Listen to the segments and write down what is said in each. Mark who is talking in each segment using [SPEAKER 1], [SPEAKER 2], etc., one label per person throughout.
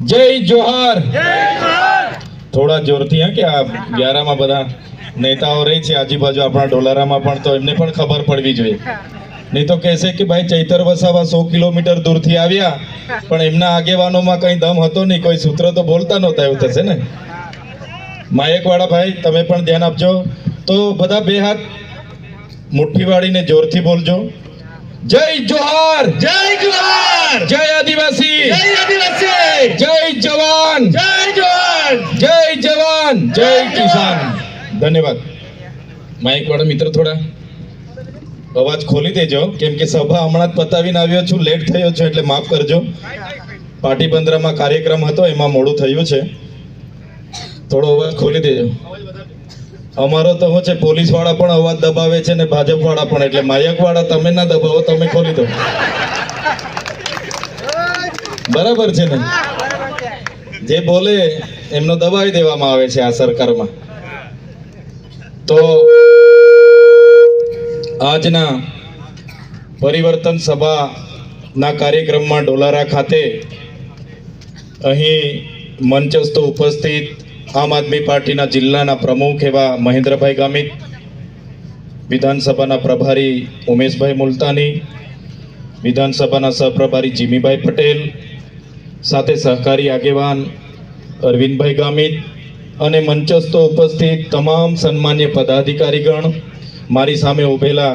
[SPEAKER 1] જય જોહાર. થોડા જોરથી હા કે આ વ્યારામાં બધા નેતાઓ રહે છે આજુબાજુ આપણા ડોલારામાં પણ તો એમને પણ ખબર પડવી જોઈએ. નહીં તો કહેશે કે ભાઈ ચૈતર વસાવા સો કિલોમીટર દૂરથી આવ્યા પણ એમના આગેવાનોમાં કઈ દમ હતો નહીં કોઈ સૂત્ર તો બોલતા નહોતા એવું થશે ને? માયકવાળા ભાઈ તમે પણ ધ્યાન આપજો. તો બધા બે હાથ મુઠ્ઠી વાળીને જોરથી બોલજો. જય જોહાર.
[SPEAKER 2] જય જવાન
[SPEAKER 1] જય આદિવાસી.
[SPEAKER 2] જય આદિવાસી.
[SPEAKER 1] જય જવાન.
[SPEAKER 2] જય જવાન
[SPEAKER 1] જય જવાન. જય કિસાન. ધન્યવાદ. માઇક વાળા મિત્ર થોડા. અવાજ ખોલી દેજો. કેમ કે સભા હમણાં જ પતાવીને આવ્યો છું. લેટ થયો છું એટલે માફ કરજો. પાટીબંદરામાં કાર્યક્રમ હતો એમાં મોડું થયું છે. થોડો અવાજ ખોલી દેજો. અમારો તો શું છે પોલીસવાળા પણ અવાજ દબાવે છે ને ભાજપ વાળા પણ, એટલે માયક વાળા તમે ના દબાવો, તમે ખોલી દો. બરાબર છે ને? જે બોલે એમનો દબાવી દેવામાં આવે છે આ સરકારમાં. તો આજના પરિવર્તન સભાના કાર્યક્રમમાં ડોલારા ખાતે અહીં મંચસ્થ ઉપસ્થિત આમ આદમી પાર્ટીના જિલ્લાના પ્રમુખ એવા મહેન્દ્રભાઈ ગામિત, વિધાનસભાના પ્રભારી ઉમેશભાઈ મુલતાની, વિધાનસભાના સહપ્રભારી જીમીભાઈ પટેલ, સાથે સહકારી આગેવાન અરવિંદભાઈ ગામિત અને મંચસ્થો ઉપસ્થિત તમામ સન્માન્ય પદાધિકારીગણ મારી સામે ઊભેલા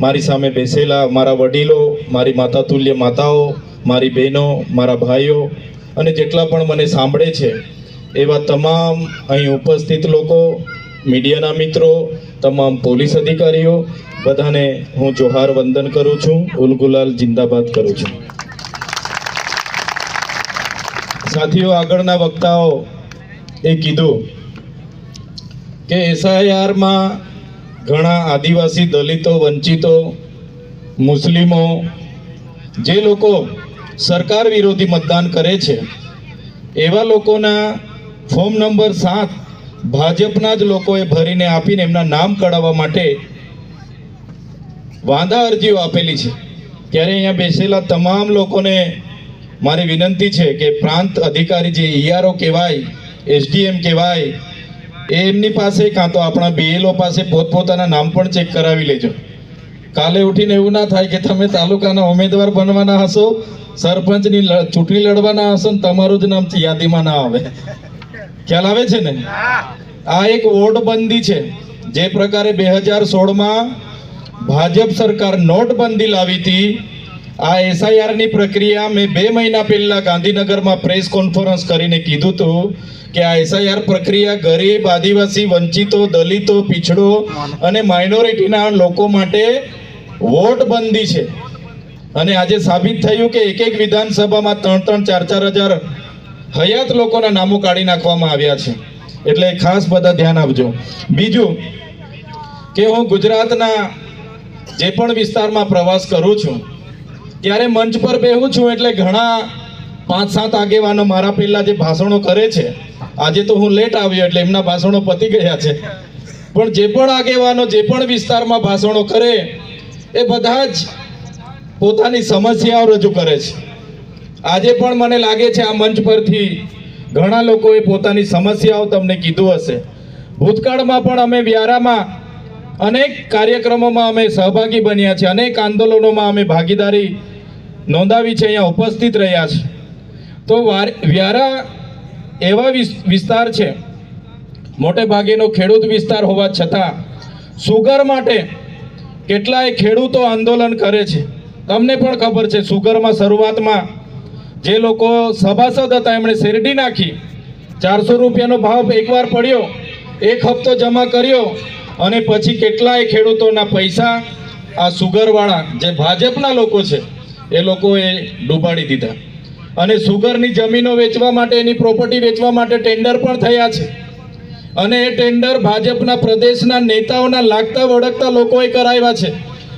[SPEAKER 1] મારી સામે બેસેલા મારા વડીલો, મારી માતા તુલ્ય માતાઓ, મારી બહેનો, મારા ભાઈઓ અને જેટલા પણ મને સાંભળે છે એવા તમામ અહીં ઉપસ્થિત લોકો, મીડિયાના મિત્રો, તમામ પોલીસ અધિકારીઓ, બધાને હું જોહાર વંદન કરું છું ઉલગુલાલ જિંદાબાદ કરું છું. સાથીઓ, આગળના વક્તાઓ એ કીધું કે એસઆઈઆરમાં ઘણા આદિવાસી દલિતો, વંચિતો, મુસ્લિમો, જે લોકો સરકાર વિરોધી મતદાન કરે છે, એવા લોકોના ફોર્મ નંબર સાત ભાજપના જ લોકોએ ભરીને આપીને એમના નામ કઢાવવા માટે વાંધા અરજીઓ આપેલી છે. ત્યારે અહીંયા બેસેલા તમામ લોકોને મારી વિનંતી છે કે પ્રાંત અધિકારી જે ઈઆરઓ કહેવાય, એસડીએમ કહેવાય એમની પાસે કાં તો આપણા બીએલઓ પાસે પોતપોતાના નામ પણ ચેક કરાવી લેજો. કાલે ઉઠીને એવું ના થાય કે તમે તાલુકાના ઉમેદવાર બનવાના હશો, સરપંચની ચૂંટણી લડવાના હશો ને તમારું જ નામ યાદીમાં ના આવે. ખ્યાલ આવે છે ને? આ એક વોટબંધી છે. જે પ્રકારે બે હજાર સોળમાં ભાજપ સરકાર નોટબંધી લાવી હતી. આ એસઆઈઆરની પ્રક્રિયા મેં બે મહિના પહેલા ગાંધીનગરમાં પ્રેસ કોન્ફરન્સ કરીને કીધું હતું કે આ એસઆઈઆર પ્રક્રિયા ગરીબ, આદિવાસી, વંચિતો, દલિતો, પીછડો અને માઇનોરિટીના લોકો માટે વોટબંધી છે. અને આજે સાબિત થયું કે એક એક વિધાનસભામાં ત્રણ ત્રણ ચાર ચાર હજાર હયાત લોકોના નામો કાઢી નાખવામાં આવ્યા છે. એટલે ખાસ બધા ધ્યાન આપજો. બીજું કે હું ગુજરાતના જે પણ વિસ્તારમાં પ્રવાસ કરું છું, ત્યારે મંચ પર બેહું છું એટલે ઘણા પાંચ સાત આગેવાનો મારા પહેલાં જે ભાષણો કરે છે, આજે તો હું લેટ આવ્યો એટલે એમના ભાષણો પતી ગયા છે. પણ જે પણ આગેવાનો, જે પણ વિસ્તારમાં ભાષણો કરે, એ બધા જ પોતાની સમસ્યાઓ રજૂ કરે છે. આજે પણ મને લાગે છે આ મંચ પરથી ઘણા લોકોએ પોતાની સમસ્યાઓ તમને કીધું હશે. ભૂતકાળમાં પણ અમે વ્યારામાં અનેક કાર્યક્રમોમાં અમે સહભાગી બન્યા છે અનેક આંદોલનોમાં અમે ભાગીદારી નોંધાવી છે, અહીંયા ઉપસ્થિત રહ્યા છે. તો વ્યારા એવા વિસ- વિસ્તાર છે. મોટે ભાગેનો ખેડૂત વિસ્તાર હોવા છતાં સુગર માટે કેટલાય ખેડૂતો આંદોલન કરે છે. તમને પણ ખબર છે, સુગરમાં શરૂઆતમાં જે લોકો સભાસદ હતા, એમણે શેરડી નાખી. ચારસો રૂપિયાનો ભાવ એકવાર પડ્યો, એક હપ્તો જમા કર્યો અને પછી કેટલાય ખેડૂતોના પૈસા આ સુગરવાળા, જે ભાજપના લોકો છે, એ લોકોએ ડૂબાડી દીધા. અને સુગરની જમીનો વેચવા માટે, એની પ્રોપર્ટી વેચવા માટે ટેન્ડર પણ થયા છે. અને એ ટેન્ડર ભાજપના પ્રદેશના નેતાઓના લાગતા વળગતા લોકોએ કરાવ્યા છે.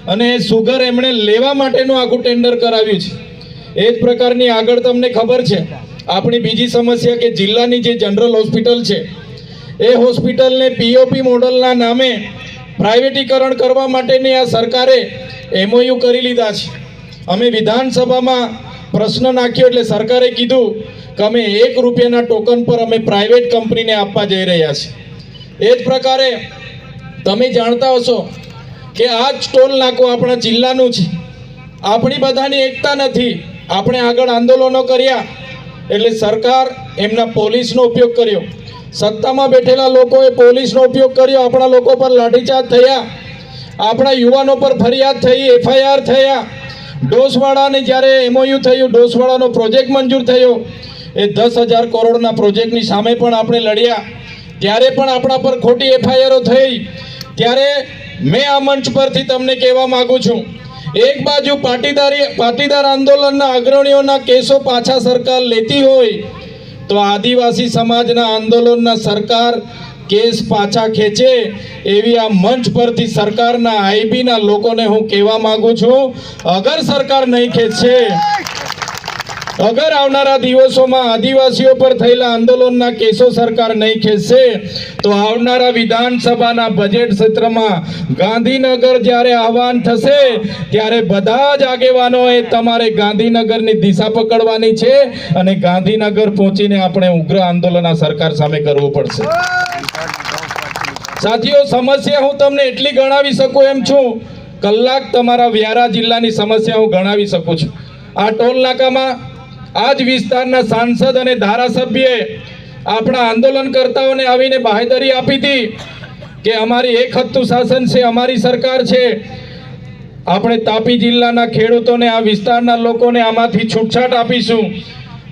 [SPEAKER 1] અને એ સુગર એમણે લેવા માટેનું આખું ટેન્ડર કરાવ્યું છે. એ જ પ્રકારની આગળ તમને ખબર છે. આપણી બીજી સમસ્યા કે જિલ્લાની જે જનરલ હોસ્પિટલ છે, એ હોસ્પિટલને પીઓપી મોડલના નામે પ્રાઇવેટીકરણ કરવા માટેની આ સરકારે એમઓયુ કરી લીધા છે. અમે વિધાનસભામાં પ્રશ્ન નાખ્યો એટલે સરકારે કીધું કે અમે એક રૂપિયાના ટોકન પર અમે પ્રાઇવેટ કંપનીને આપવા જઈ રહ્યા છીએ. એ જ પ્રકારે તમે જાણતા હશો કે આ જ ટોલ નાકો આપણા જિલ્લાનું છે. આપણી બધાની એકતા નથી. આપણે આગળ આંદોલનો કર્યા એટલે સરકાર એમના પોલીસનો ઉપયોગ કર્યો. સત્તામાં બેઠેલા લોકોએ પોલીસનો ઉપયોગ કર્યો, આપણા લોકો પર લાઠીચાર્જ થયા. આપણા યુવાનો પર ફરિયાદ થઈ, એફઆઈઆર થયા. ડોસવાળાને જ્યારે એમઓયુ થયું, ડોસવાળાનો પ્રોજેક્ટ મંજૂર થયો. એ દસ હજાર કરોડના પ્રોજેક્ટની સામે પણ આપણે લડ્યા. ત્યારે પણ આપણા પર ખોટી એફઆઈઆરો થઈ. ત્યારે મેં આ મંચ પરથી તમને કહેવા માગું છું એક બાજુ પાટીદારી પાટીદાર આંદોલનના અગ્રણીઓના કેસો પાછા સરકાર લેતી હોય તો આદિવાસી સમાજના આંદોલનના સરકાર કેસ પાછા ખેંચે એવી આ મંચ પરથી સરકારના આઈબીના લોકોને હું કહેવા માંગુ છું. અગર સરકાર નહીં ખેંચશે અગર આવનારા દિવસોમાં આદિવાસીઓ પર થયેલા આંદોલનના કેસો સરકાર નહીં ખેંચશે, તો આવનારા વિધાનસભાના બજેટ સત્રમાં ગાંધીનગર જ્યારે આહવાન થશે, ત્યારે બધા જ આગેવાનોએ તમારે ગાંધીનગરની દિશા પકડવાની છે અને ગાંધીનગર પહોંચીને આપણે ઉગ્ર આંદોલન આ સરકાર સામે કરવું પડશે. સાથીઓ, સમસ્યા હું તમને એટલી ગણાવી શકું એમ છું, કલાક તમારા વ્યારા જિલ્લાની સમસ્યા હું ગણાવી શકું છું. આ ટોલ નાકામાં આ જ વિસ્તારના સાંસદ અને ધારાસભ્યએ આપણા આંદોલનકર્તાઓને આવીને બાહેધરી આપી હતી કે અમારી એક હત્તું શાસન છે, અમારી સરકાર છે. આપણે તાપી જિલ્લાના ખેડૂતોને, આ વિસ્તારના લોકોને આમાંથી છૂટછાટ આપીશું.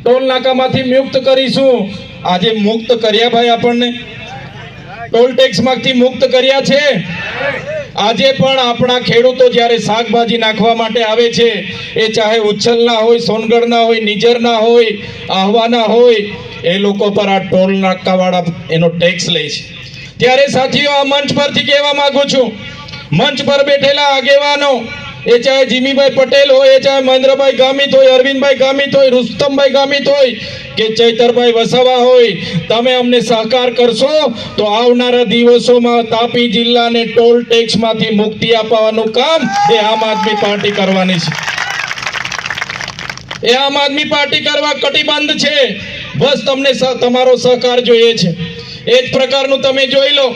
[SPEAKER 1] ટોલ નાકામાંથી મુક્ત કરીશું. આજે મુક્ત કર્યા ભાઈ આપણને? ટોલ ટેક્સમાંથી મુક્ત કર્યા છે? આજે પણ આપણા ખેડૂતો જ્યારે શાકભાજી નાખવા માટે આવે છે, એ ચાહે ઉચ્છલના હોય સોનગઢના હોય નિજરના હોય આહવાના હોય, એ લોકો પર આ ટોલ નાકાવાળા એનો ટેક્સ લે છે. ત્યારે સાથીઓ, આ મંચ પરથી કહેવા માંગુ છું, મંચ પર બેઠેલા આગેવાનો એ ચાહે જીમીભાઈ પટેલ હોય, એ ચાહે મહેન્દ્રભાઈ ગામિત હોય, અરવિંદભાઈ ગામિત હોય, રુસ્તમભાઈ ગામિત હોય, કે ચૈતરભાઈ વસાવા હોય, તમે અમને સહકાર કરશો, તો આવનારા દિવસોમાં તાપી જિલ્લાને ટોલ ટેક્સમાંથી મુક્તિ અપાવવાનું કામ એ આમ આદમી પાર્ટી કરવાની છે. એ આમ આદમી પાર્ટી કરવા કટિબંધ છે. બસ તમને તમારો સહકાર જોઈએ છે. એ જ પ્રકારનું તમે જોઈ લો.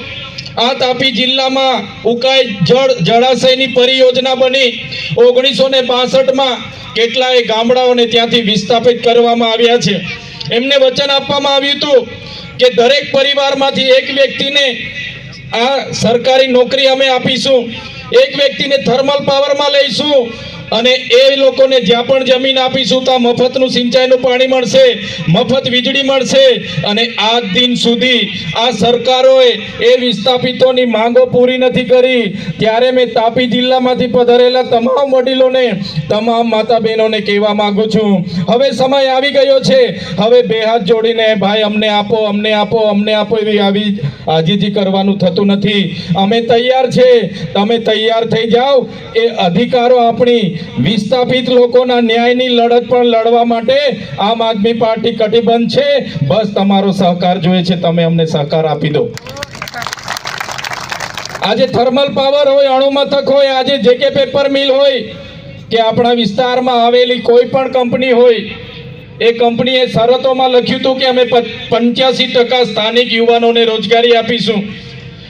[SPEAKER 1] આ તાપી જિલ્લામાં ઉકાઈ જળ જળાશયની પરિયોજના બની. ઓગણીસો ને બાસઠમાં કેટલાય ગામડાઓને ત્યાંથી વિસ્થાપિત કરવામાં આવ્યા છે. એમને વચન આપવામાં આવ્યું હતું કે દરેક પરિવારમાંથી એક વ્યક્તિને આ સરકારી નોકરી અમે આપીશું. એક વ્યક્તિને થર્મલ પાવરમાં લઈશું. અને એ લોકોને જ્યાં પણ જમીન આપીશું, ત્યાં મફતનું સિંચાઈનું પાણી મળશે, મફત વીજળી મળશે. અને આજ દિન સુધી આ સરકારોએ એ વિસ્થાપિતોની માંગો પૂરી નથી કરી. ત્યારે મેં તાપી જિલ્લામાંથી પધારેલા તમામ વડીલોને, તમામ માતા બહેનોને કહેવા માંગુ છું. હવે સમય આવી ગયો છે. હવે બે હાથ જોડીને, ભાઈ, અમને આપો અમને આપો અમને આપો, એવી આવી આજીજી કરવાનું થતું નથી. અમે તૈયાર છે. તમે તૈયાર થઈ જાઓ. એ અધિકારો આપણી વિસ્થાપિત લોકોના ન્યાયની લડત પણ લડવા માટે આમ આદમી પાર્ટી કટિબંધ છે. બસ તમારો સહકાર જોઈએ છે. તમે અમને સહકાર આપી દો. આજે થર્મલ પાવર હોય, અણુમથક હોય, આજે જે કે પેપર મિલ હોય, કે આપણા વિસ્તારમાં આવેલી કોઈ પણ કંપની હોય, એ કંપનીએ શરતોમાં લખ્યું હતું કે અમે પંચ્યાસી ટકા સ્થાનિક યુવાનોને રોજગારી આપીશું.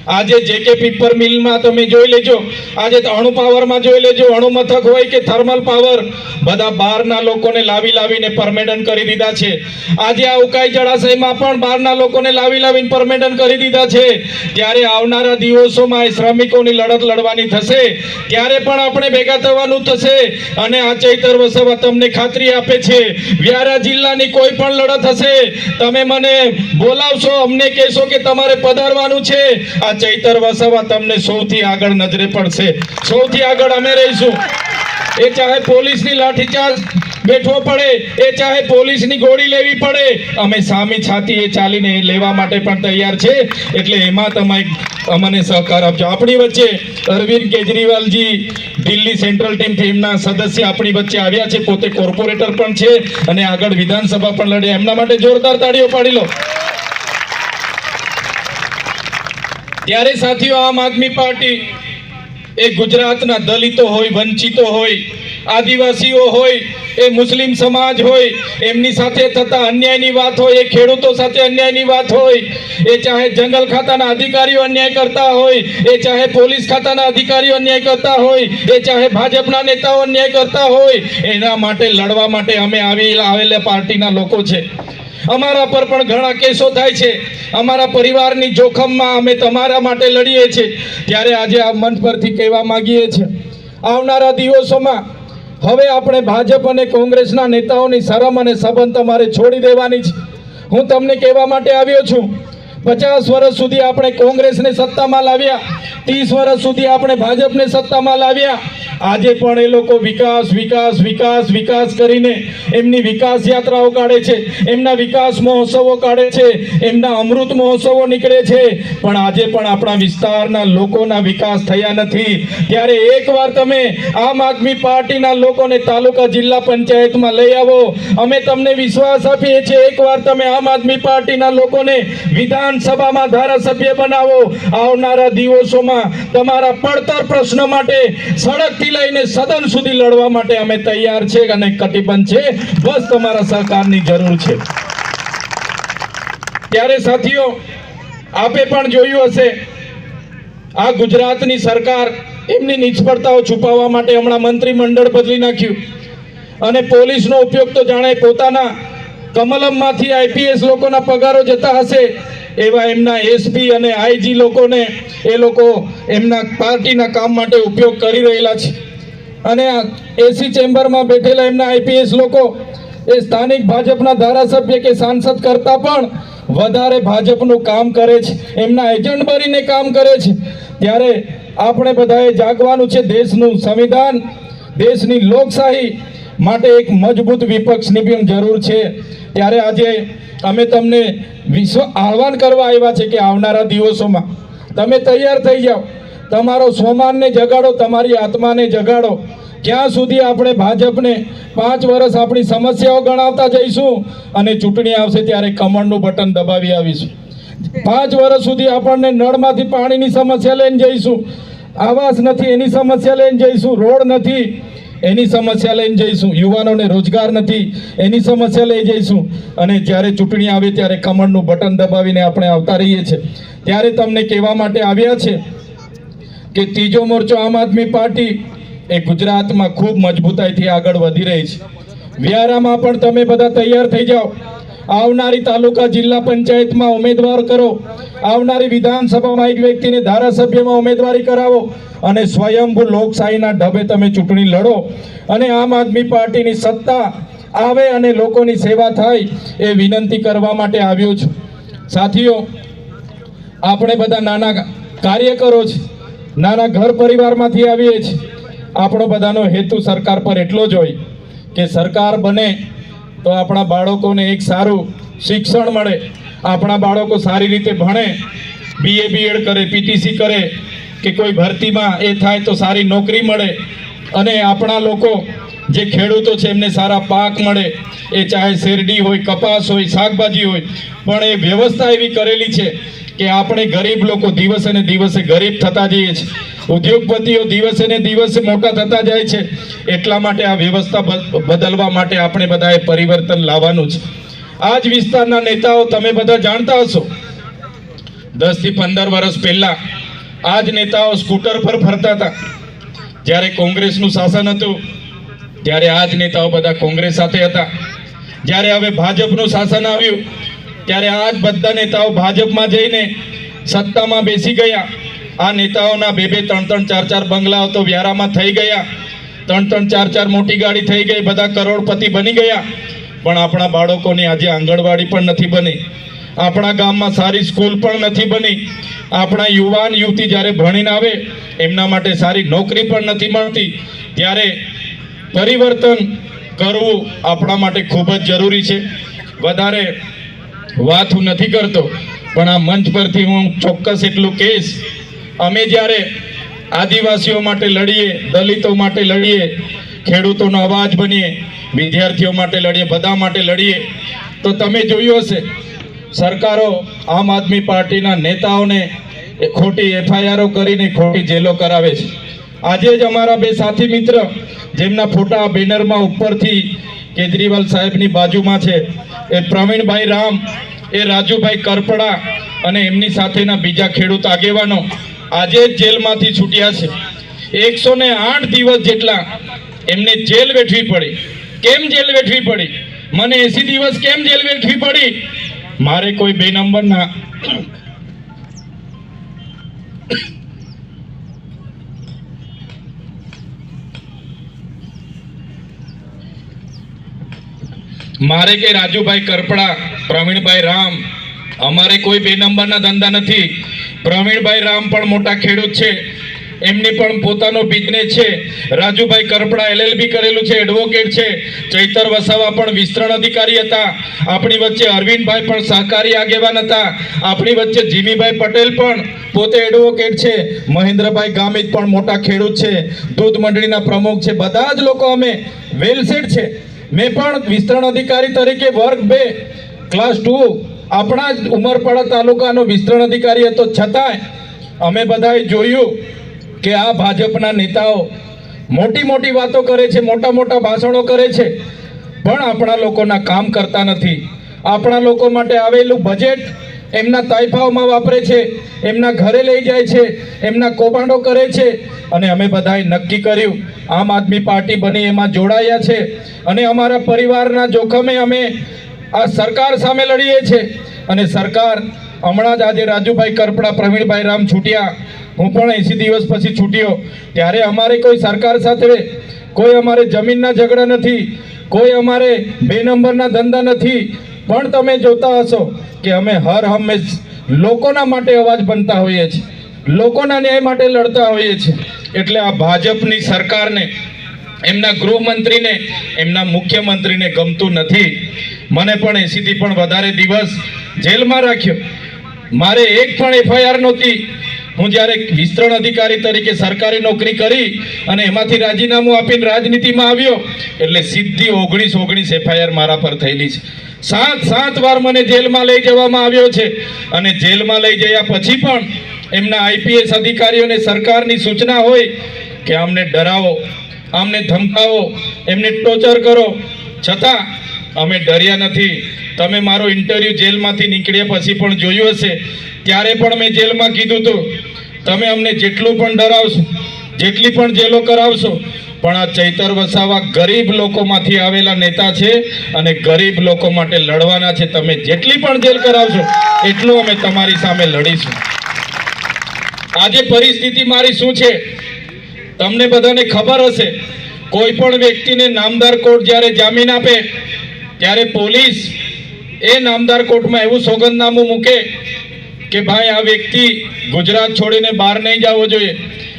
[SPEAKER 1] આજે જે કે પેપર મિલમાં તમે જોઈ લેજો. આજે અણુ પાવરમાં જોઈ લેજો. અણુ મથક હોય કે થર્મલ પાવર, બધા બહારના લોકોને લાવી લાવીને પરમેડન કરી દીધા છે. આજે આ ઉકાઈ જળાશયમાં પણ બહારના લોકોને લાવી લાવીને પરમેડન કરી દીધા છે. ત્યારે આવનારા દિવસોમાં એ શ્રમિકોની લડત લડવાની થશે. ત્યારે પણ આપણે ભેગા થવાનું થશે. અને આ ચૈતર વસાવા તમને ખાતરી આપે છે. વ્યારા જિલ્લાની કોઈ પણ લડત હશે, તમે મને બોલાવશો, અમને કહેશો કે તમારે પધારવાનું છે. આ ચૈતર વસાવા તમને સૌથી આગળ નજરે પડશે. સૌથી આગળ અમે રહીશું. એ ચાહે પોલીસની લાઠીચાર્જ બેઠવો પડે, એ ચાહે પોલીસની ગોળી લેવી પડે. અમે સામી છાતી એ ચાલીને લેવા માટે પણ તૈયાર છે. એટલે એમાં તમે અમને સહકાર આપજો. આપણી વચ્ચે અરવિંદ કેજરીવાલજી, દિલ્હી સેન્ટ્રલ ટીમથી એમના સદસ્ય આપણી વચ્ચે આવ્યા છે. પોતે કોર્પોરેટર પણ છે અને આગળ વિધાનસભા પણ લડે. એમના માટે જોરદાર તાળીઓ પાડી લો. ત્યારે સાથીઓ, આમ આદમી પાર્ટી એ ગુજરાતના દલિતો હોય, વંચિતો હોય, આદિવાસીઓ હોય, એ મુસ્લિમ સમાજ હોય, એમની સાથે થતા અન્યાયની વાત હોય, એ ખેડૂતો સાથે અન્યાયની વાત હોય, એ ચાહે જંગલ ખાતાના અધિકારીઓ અન્યાય કરતા હોય, એ ચાહે પોલીસ ખાતાના અધિકારીઓ અન્યાય કરતા હોય, એ ચાહે ભાજપના નેતાઓ અન્યાય કરતા હોય, એના માટે લડવા માટે અમે આવી આવેલા પાર્ટીના લોકો છે. અમારા પર પણ ઘણા કેસો થાય છે. અમારા પરિવારની જોખમમાં અમે તમારા માટે લડીએ છીએ. ત્યારે આજે આ મંચ પરથી કહેવા માંગીએ છીએ. આવનારા દિવસોમાં હવે આપણે ભાજપ અને કોંગ્રેસના નેતાઓની શરમ અને સંબંધ તમારે છોડી દેવાની છે. હું તમને કહેવા માટે આવ્યો છું. પચાસ વર્ષ સુધી આપણે કોંગ્રેસને સત્તામાં લાવ્યા. ત્રીસ વર્ષ સુધી આપણે ભાજપને સત્તામાં લાવ્યા. આજે પણ એ લોકો વિકાસ વિકાસ વિકાસ વિકાસ કરીને એમની વિકાસ યાત્રાઓ કાઢે છે. એમના વિકાસ મહોત્સવો કાઢે છે. એમના અમૃત મહોત્સવો નીકળે છે. પણ આજે પણ આપણા વિસ્તારના લોકોના વિકાસ થયા નથી. ત્યારે એકવાર તમે આમ આદમી પાર્ટીના લોકોને તાલુકા જિલ્લા પંચાયતમાં લઈ આવો. અમે તમને વિશ્વાસ આપીએ છીએ. એકવાર તમે આમ આદમી પાર્ટીના લોકોને વિધાનસભામાં ધારાસભ્ય બનાવો. આવનારા દિવસોમાં તમારા પડતર પ્રશ્ન માટે સડકથી લઈને સદન સુધી લડવા માટે અમે તૈયાર છે અને કટિબંધ છે. બસ તમારા સહકારની જરૂર છે. ત્યારે સાથીઓ, આપે પણ જોયું હશે, આ ગુજરાતની સરકાર એમની નિષ્ફળતાઓ છુપાવવા માટે હમણાં મંત્રીમંડળ બદલી નાખ્યું. અને પોલીસનો ઉપયોગ તો જાણે પોતાના કમલમમાંથી આઈપીએસ લોકોના પગારો જતા હશે. એવા એમના એસપી અને આઈજી લોકોને એ લોકો એમના પાર્ટીના કામ માટે ઉપયોગ કરી રહેલા છે. અને એસી ચેમ્બરમાં બેઠેલા એમના આઈપીએસ લોકો એ સ્થાનિક ભાજપના ધારાસભ્ય કે સાંસદ કરતાં પણ વધારે ભાજપનું કામ કરે છે. એમના એજન્ટ બનીને કામ કરે છે. ત્યારે આપણે બધાએ જાગવાનું છે. દેશનું સંવિધાન, દેશની લોકશાહી માટે એક મજબૂત વિપક્ષની પણ જરૂર છે. ત્યારે આજે અમે તમને વિશ્વ આહ્વાન કરવા આવ્યા છે કે આવનારા દિવસોમાં તમે તૈયાર થઈ જાઓ. તમારો સ્વમાનને જગાડો, તમારી આત્માને જગાડો. ક્યાં સુધી આપણે ભાજપને પાંચ વર્ષ આપણી સમસ્યાઓ ગણાવતા જઈશું અને ચૂંટણી આવશે ત્યારે કમળનું બટન દબાવી આવીશું. પાંચ વર્ષ સુધી આપણને નળમાંથી પાણીની સમસ્યા લઈને જઈશું. આવાસ નથી, એની સમસ્યા લઈને જઈશું. રોડ નથી એની સમસ્યા લઈને જઈશું. યુવાનોને રોજગાર નથી, એની સમસ્યા લઈ જઈશું. અને જ્યારે ચૂંટણી આવે ત્યારે કમળનું બટન દબાવીને આપણે આવતા રહીએ છીએ. ત્યારે તમને કહેવા માટે આવ્યા છે કે ત્રીજો મોરચો આમ આદમી પાર્ટી, એ ગુજરાતમાં ખૂબ મજબૂતાઈથી આગળ વધી રહી છે. વ્યારામાં પણ તમે બધા તૈયાર થઈ જાઓ. આવનારી તાલુકા જિલ્લા પંચાયતમાં ઉમેદવાર કરો. આવનારી વિધાનસભામાં એક વ્યક્તિને ધારાસભ્યમાં ઉમેદવારી કરાવો અને સ્વયંભૂ લોકશાહીના ઢબે તમે ચૂંટણી લડો. અને આમ આદમી પાર્ટીની સત્તા આવે અને લોકોની સેવા થાય એ વિનંતી કરવા માટે આવ્યો છું. સાથીઓ, આપણે બધા નાના કાર્યકરો છે, નાના ઘર પરિવારમાંથી આવીએ છીએ. આપણો બધાનો હેતુ સરકાર પર એટલો જ હોય કે સરકાર બને તો આપણા બાળકોને એક સારું શિક્ષણ મળે. આપણા બાળકો સારી રીતે ભણે બીએ બીએડ કરે પીટીસી કરે, કે કોઈ ભરતીમાં એ થાય તો સારી નોકરી મળે. અને આપણા લોકો જે ખેડૂતો છે, એમને સારા પાક મળે. એ ચાહે શેરડી હોય, કપાસ હોય, શાકભાજી હોય. પણ એ વ્યવસ્થા એવી કરેલી છે કે આપણે ગરીબ લોકો દિવસે ને દિવસે ગરીબ થતા જઈએ છીએ. ઉદ્યોગપતિઓ દિવસે ને દિવસે મોટા થતા જાય છે. એટલા માટે આ વ્યવસ્થા બદલવા માટે આપણે બધાએ પરિવર્તન લાવવાનું છે. આ જ વિસ્તારના નેતાઓ તમે બધા જાણતા હશો. દસથી પંદર વર્ષ પહેલા આ જ નેતાઓ સ્કૂટર પર ફરતા હતા. જ્યારે કોંગ્રેસનું શાસન હતું ત્યારે આ જ નેતાઓ બધા કોંગ્રેસ સાથે હતા. જ્યારે હવે ભાજપનું શાસન આવ્યું, ત્યારે આ જ બધા નેતાઓ ભાજપમાં જઈને સત્તામાં બેસી ગયા. આ નેતાઓના બે બે ત્રણ ત્રણ ચાર ચાર બંગલાઓ તો વ્યારામાં થઈ ગયા. ત્રણ ત્રણ ચાર ચાર મોટી ગાડી થઈ ગઈ, બધા કરોડપતિ બની ગયા. પણ આપણા બાળકોની આજે આંગણવાડી પણ નથી બની. આપણા ગામમાં સારી સ્કૂલ પણ નથી બની. આપણા યુવાન યુવતી જ્યારે ભણીને આવે, એમના માટે સારી નોકરી પણ નથી મળતી. ત્યારે પરિવર્તન કરવું આપણા માટે ખૂબ જ જરૂરી છે. વધારે વાત હું નથી કરતો, પણ આ મંચ પરથી હું ચોક્કસ એટલું કહીશ. અમે જ્યારે આદિવાસીઓ માટે લડીએ, દલિતો માટે લડીએ, ખેડૂતોનો અવાજ બનીએ, વિદ્યાર્થીઓ માટે લડીએ, બધા માટે લડીએ, તો તમે જોયું હશે, સરકારો આમ આદમી પાર્ટીના નેતાઓને ખોટી એફઆઈઆરો કરીને ખોટી જેલો કરાવે છે. આજે જ અમારા બે સાથી મિત્ર જેમના ફોટા બેનરમાં ઉપરથી કેજરીવાલ સાહેબની બાજુમાં છે, એ પ્રવીણભાઈ રામ, એ રાજુભાઈ કરપડા અને એમની સાથેના બીજા ખેડૂત આગેવાનો આજે જ જેલમાંથી છૂટ્યા છે. એકસો આઠ દિવસ જેટલા એમને જેલ વેઠવી પડી. કેમ જેલ વેઠવી પડી? મને એસી દિવસ કેમ જેલ વેઠવી પડી? મારે કોઈ બે નંબરના મારે કે રાજુભાઈ કરપડા, પ્રવીણભાઈ રામ, અમારે કોઈ બે નંબરના ધંધા નથી. પ્રવીણભાઈ રામ પણ મોટા ખેડૂત છે, એમની પણ પોતાનો બિઝનેસ છે. રાજુભાઈ કરપડા એલએલબી કરેલું છે એડવોકેટ છે. ચૈતર વસાવા પણ વિસ્તરણ અધિકારી હતા. આપણી વચ્ચે અરવિંદભાઈ પણ સહકારી આગેવાન હતા. આપણી વચ્ચે જીમીભાઈ પટેલ પણ પોતે એડવોકેટ છે. મહેન્દ્રભાઈ ગામિત પણ મોટા ખેડૂત છે. દૂધ મંડળીના પ્રમુખ છે. બધા જ લોકો અમે વેલસેડ છે. મેં પણ વિસ્તરણ અધિકારી તરીકે વર્ગ બે ક્લાસ ટુ આપણા જ ઉમરપાડા તાલુકાનો વિસ્તરણ અધિકારી હતો. છતાંય અમે બધાએ જોયું કે આ ભાજપના નેતાઓ મોટી મોટી વાતો કરે છે, મોટા મોટા ભાષણો કરે છે, પણ આપણા લોકોના કામ કરતા નથી. આપણા લોકો માટે આવેલું બજેટ એમના તાઇફાઓમાં વાપરે છે, એમના ઘરે લઈ જાય છે, એમના કૌભાંડો કરે છે અને અમે બધાએ નક્કી કર્યું, આમ આદમી પાર્ટી બની, એમાં જોડાયા છે અને અમારા પરિવારના જોખમે અમે આ સરકાર સામે લડીએ છીએ અને સરકાર હમણાં જ આજે રાજુભાઈ કરપડા, પ્રવીણભાઈ રામ છૂટ્યા. હું પણ એંસી દિવસ પછી છૂટ્યો. ત્યારે અમારે કોઈ સરકાર સાથે, કોઈ અમારે જમીનના ઝઘડા નથી, કોઈ અમારે બે નંબરના ધંધા નથી પણ તમે જોતા હશો કે અમે હર હંમેશ લોકોના માટે અવાજ બનતા હોઈએ છીએ. લોકોના ન્યાય માટે લડતા હોઈએ છીએ. એટલે આ ભાજપની સરકારને, એમના ગૃહમંત્રીને, એમના મુખ્યમંત્રીને ગમતું નથી. મને પણ એસીથી પણ વધારે દિવસ જેલમાં રાખ્યો. મારે એક પણ એફઆઈઆર નહોતી. હું જ્યારે વિસ્તરણ અધિકારી તરીકે સરકારી નોકરી કરી અને એમાંથી રાજીનામું આપીને રાજનીતિમાં આવ્યો, એટલે સીધી ઓગણીસ ઓગણીસ એફઆઈઆર મારા પર થયેલી છે. સાત સાત વાર મને જેલમાં લઈ જવામાં આવ્યો છે અને જેલમાં લઈ જયા પછી પણ એમના આઈપીએસ અધિકારીઓને સરકારની સૂચના હોય કે અમને ડરાવો, અમને ધમકાવો, એમને ટોર્ચર કરો. છતાં અમે ડર્યા નથી. તમે મારો ઇન્ટરવ્યૂ જેલમાંથી નીકળ્યા પછી પણ જોયું હશે. ત્યારે પણ મેં જેલમાં કીધું હતું તમે અમને જેટલું પણ ડરાવશો, જેટલી પણ જેલો કરાવશો, પણ આ ચૈતર વસાવા ગરીબ લોકોમાંથી આવેલા નેતા છે અને ગરીબ લોકો માટે લડવાના છે. તમે જેટલી પણ જેલ કરાવશો, એટલું અમે તમારી સામે લડીશું. આજે પરિસ્થિતિ મારી શું છે? તમને બધાને ખબર હશે, કોઈ પણ વ્યક્તિને નામદાર કોર્ટ જ્યારે જામીન આપે, ત્યારે પોલીસ એ નામદાર કોર્ટમાં એવું સોગંદનામું મૂકે કે ભાઈ આ વ્યક્તિ ગુજરાત છોડીને બહાર નહીં જવો જોઈએ.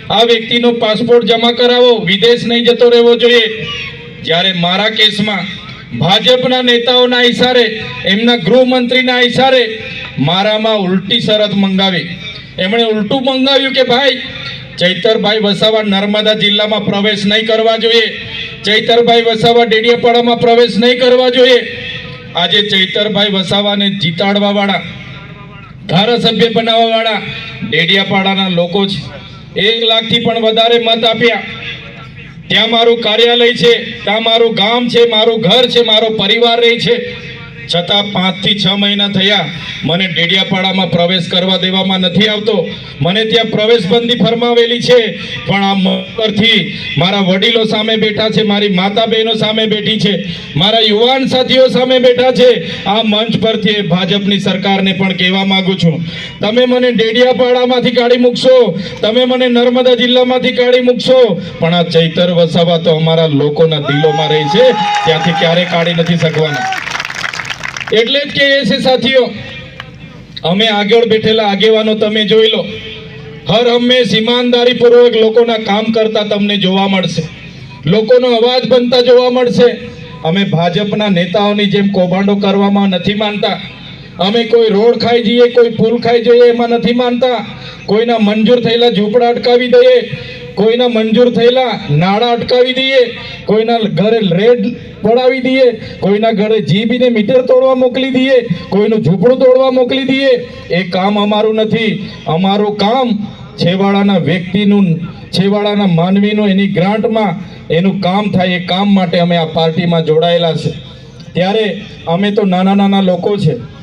[SPEAKER 1] આ વ્યક્તિનો પાસપોર્ટ જમા કરાવો, વિદેશ નહીં જતો રહેવો જોઈએ. જ્યારે મારા કેસમાં ભાજપના નેતાઓના ઇશારે એમના ગૃહમંત્રીના ઇશારે મારામાં ઉલટી શરત મંગાવી. એમણે ઉલટું મંગાવ્યું કે ભાઈ, ચૈતરભાઈ વસાવા નર્મદા જિલ્લામાં પ્રવેશ નહીં કરવા જોઈએ. ચૈતરભાઈ વસાવા ડેડિયાપાડામાં પ્રવેશ નહીં કરવા જોઈએ. આજે ચૈતરભાઈ વસાવાને જીતાડવા વાળા ધારાસભ્ય બનાવવા વાળા ડેડિયાપાડાના લોકો છે. એક લાખથી પણ વધારે મત આપ્યા. ત્યાં મારું કાર્યાલય છે, ત્યાં મારું ગામ છે, મારું ઘર છે, મારો પરિવાર રહે છે. છતાં પાંચથી છ મહિના થયા, મને ડેડિયાપાડામાં પ્રવેશ કરવા દેવામાં નથી આવતો. મને ત્યાં પ્રવેશબંધી ફરમાવેલી છે, પણ આ મંચ પરથી મારા વડીલો સામે બેઠા છે, મારી માતા બહેનો સામે બેઠી છે, મારા યુવાન સાથીઓ સામે બેઠા છે. આ મંચ પરથી એ ભાજપની સરકારને પણ કહેવા માંગુ છું. તમે મને ડેડિયાપાડામાંથી કાઢી મૂકશો, તમે મને નર્મદા જિલ્લામાંથી કાઢી મૂકશો, પણ આ ચૈતર વસાવા તો અમારા લોકોના દિલોમાં રહે છે, ત્યાંથી ક્યારે કાઢી નથી શકવાના. એટલે જ કહીએ છે સાથીઓ, અમે આગળ બેઠેલા આગેવાનો તમે જોઈ લો, હર હંમેશ ઈમાનદારીપૂર્વક લોકોના કામ કરતા તમને જોવા મળશે. લોકોનો અવાજ બનતા જોવા મળશે. અમે ભાજપના નેતાઓની જેમ કૌભાંડો કરવામાં નથી માનતા. અમે કોઈ રોડ ખાઈ જઈએ, કોઈ પુલ ખાઈ જઈએ એમાં નથી માનતા. કોઈના મંજૂર થયેલા ઝૂંપડા અટકાવી દઈએ. કોઈના મંજૂર થયેલા નાણાં અટકાવી દઈએ, કોઈના ઘરે રેડ પડાવી દઈએ, કોઈના ઘરે જીબીને મીટર તોડવા મોકલી દઈએ, કોઈનું ઝૂંપડું તોડવા મોકલી દઈએ. એ કામ અમારું નથી. અમારું કામ છેવાડાના વ્યક્તિનું, છેવાડાના માનવીનું, એની ગ્રાન્ટમાં એનું કામ થાય, એ કામ માટે અમે આ પાર્ટીમાં જોડાયેલા છે. ત્યારે અમે તો નાના નાના લોકો છે.